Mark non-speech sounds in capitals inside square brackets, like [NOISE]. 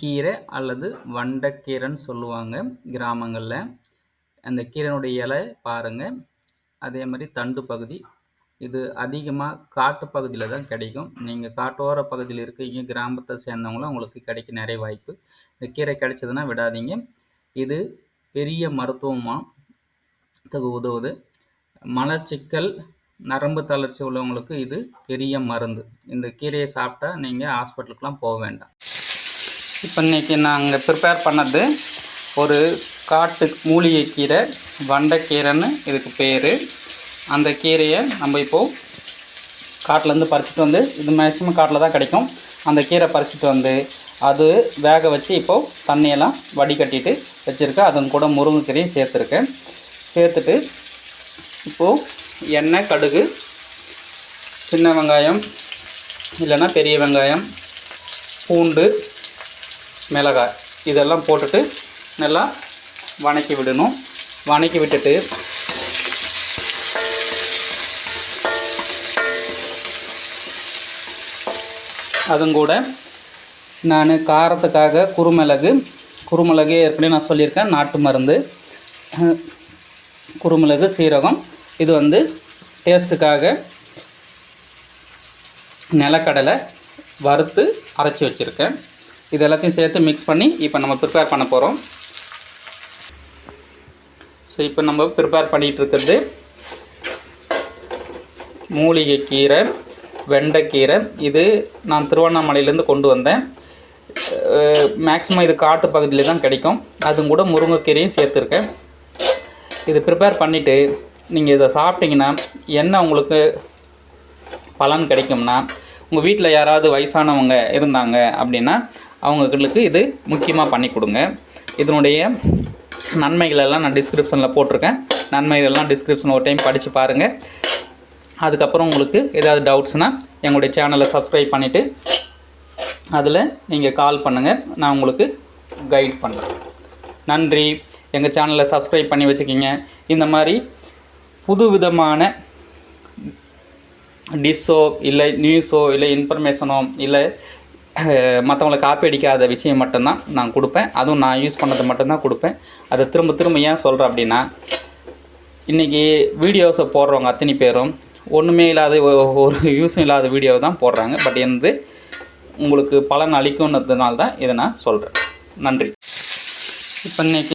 கீரை அல்லது வண்டக்கீரைன்னு சொல்லுவாங்க கிராமங்களில். அந்த கீரையினுடைய இலை பாருங்கள் அதே மாதிரி தண்டு பகுதி. இது அதிகமாக காட்டு பகுதியில் தான் கிடைக்கும். நீங்கள் காட்டோர பகுதியில் இருக்கீங்க கிராமத்தை சேர்ந்தவங்களும் உங்களுக்கு கிடைக்க நிறைய வாய்ப்பு. இந்த கீரை கிடைச்சதுன்னா விடாதீங்க. இது பெரிய மருத்துவமாக உதவுது. மலச்சிக்கல் நரம்பு தளர்ச்சி உள்ளவங்களுக்கு இது பெரிய மருந்து. இந்த கீரையை சாப்பிட்டா நீங்கள் ஹாஸ்பிட்டலுக்குலாம் போக வேண்டாம். இப்போ இன்றைக்கி நாங்கள் ப்ரிப்பேர் பண்ணது ஒரு காட்டு மூலிகை கீரை வண்டைக்கீரைன்னு இதுக்கு பேர். அந்த கீரையை நம்ம இப்போது காட்டிலேருந்து பறிச்சிட்டு வந்து இது மேக்ஸிமம் காட்டில் தான் கிடைக்கும். அந்த கீரை பறிச்சிட்டு வந்து அது வேக வச்சு இப்போது தண்ணியெல்லாம் வடிகட்டிட்டு வச்சுருக்கேன். அதன் கூட முருங்கைக்கீரையும் சேர்த்துருக்கேன். சேர்த்துட்டு இப்போது எண்ணெய் கடுகு சின்ன வெங்காயம் இல்லைன்னா பெரிய வெங்காயம் பூண்டு மிளகாய். இதெல்லாம் போட்டுட்டு நல்லா வணக்கி விடணும். வணக்கி விட்டுட்டு அதுவும் கூட நான் காரத்துக்காக குருமிளகு. குருமிளகு ஏற்கனவே நான் சொல்லியிருக்கேன். நாட்டு மருந்து. குருமிளகு சீரகம். இது வந்து டேஸ்ட்டுக்காக நிலக்கடலை வறுத்து அரைச்சி வச்சுருக்கேன். இது எல்லாத்தையும் சேர்த்து மிக்ஸ் பண்ணி இப்போ நம்ம ப்ரிப்பேர் பண்ண போகிறோம் ஸோ இப்போ நம்ம ப்ரிப்பேர் பண்ணிகிட்டு இருக்கிறது மூலிகை கீரை வெண்டைக்கீரை இது நான் திருவண்ணாமலையிலேருந்து கொண்டு வந்தேன். மேக்ஸிமம் இது காட்டு பகுதியில் தான் கிடைக்கும். அதுவும் கூட முருங்கைக்கீரையும் சேர்த்துருக்கேன். இது ப்ரிப்பேர் பண்ணிவிட்டு நீங்கள் இதை சாப்பிட்டிங்கன்னா என்ன உங்களுக்கு பலன் கிடைக்கும்னா உங்கள் வீட்டில் யாராவது வயசானவங்க இருந்தாங்க அப்படின்னா அவங்களுக்கு இது முக்கியமாக பண்ணி கொடுங்க. இதனுடைய நன்மைகளெல்லாம் நான் டிஸ்கிரிப்ஷனில் போட்டிருக்கேன். நன்மைகளெல்லாம் டிஸ்கிரிப்ஷன் ஒரு டைம் படித்து பாருங்கள் அதுக்கப்புறம் உங்களுக்கு ஏதாவது டவுட்ஸ்னால் எங்களுடைய சேனலை சப்ஸ்கிரைப் பண்ணிவிட்டு அதில் நீங்கள் கால் பண்ணுங்கள் நான் உங்களுக்கு கைட் பண்ணுறேன் நன்றி. எங்கள் சேனலை சப்ஸ்கிரைப் பண்ணி வச்சுக்கிங்க. இந்த மாதிரி புது விதமான டிஷ்ஷோ இல்லை நியூஸோ இல்லை இன்ஃபர்மேஷனோ இல்லை [CLEARS THROAT] மற்றவங்கள காப்பி அடிக்காத விஷயம் மட்டும்தான் நான் கொடுப்பேன். அதுவும் நான் யூஸ் பண்ணதை மட்டும்தான் கொடுப்பேன். அதை திரும்ப திரும்ப ஏன் சொல்கிறேன் அப்படின்னா இன்றைக்கி வீடியோஸை போடுறவங்க அத்தனை பேரும் ஒன்றுமே இல்லாத ஒரு யூஸும் இல்லாத வீடியோ தான் போடுறாங்க. பட் வந்து உங்களுக்கு பலன் அளிக்கும்ன்றதுனால தான் இதை நான் சொல்கிறேன் நன்றி. இப்போ இன்றைக்கி